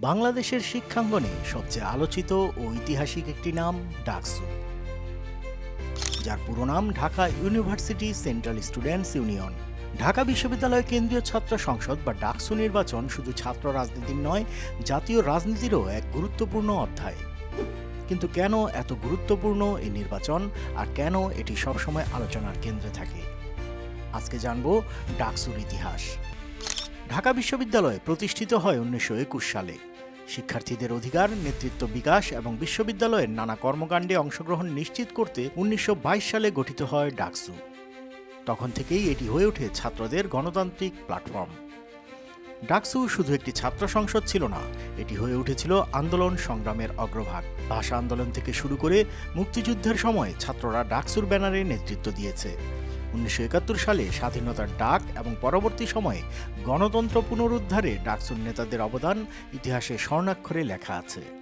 বাংলাদেশের শিক্ষাঙ্গনে সবচেয়ে আলোচিত ও ঐতিহাসিক একটি নাম ডাকসু। যার পুরো নাম Dhaka University Central Students Union. Dhaka বিশ্ববিদ্যালয় কেন্দ্রীয় ছাত্র সংসদ বা ডাকসু নির্বাচন শুধু ছাত্র রাজনীতির নয়, জাতীয় রাজনীতিরও এক গুরুত্বপূর্ণ অধ্যায়। কিন্তু কেন এত গুরুত্বপূর্ণ এই নির্বাচন আর কেন এটি সবসময় আলোচনার কেন্দ্রে থাকে? আজকে জানব ডাকসুর ইতিহাস। ঢাকা বিশ্ববিদ্যালয় প্রতিষ্ঠিত হয় উনিশশো একুশ সালে। শিক্ষার্থীদের অধিকার, নেতৃত্ব বিকাশ এবং বিশ্ববিদ্যালয়ের নানা কর্মকাণ্ডে অংশগ্রহণ নিশ্চিত করতে উনিশশো বাইশ সালে গঠিত হয় ডাকসু। তখন থেকেই এটি হয়ে ওঠে ছাত্রদের গণতান্ত্রিক প্ল্যাটফর্ম। ডাকসু শুধু একটি ছাত্র সংসদ ছিল না, এটি হয়ে উঠেছিল আন্দোলন সংগ্রামের অগ্রভাগ। ভাষা আন্দোলন থেকে শুরু করে মুক্তিযুদ্ধের সময় ছাত্ররা ডাকসুর ব্যানারে নেতৃত্ব দিয়েছে। উনিশশো একাত্তর সালে স্বাধীনতার ডাক এবং পরবর্তী সময়ে গণতন্ত্র পুনরুদ্ধারে ডাকসুন নেতাদের অবদান ইতিহাসে স্বর্ণাক্ষরে লেখা আছে।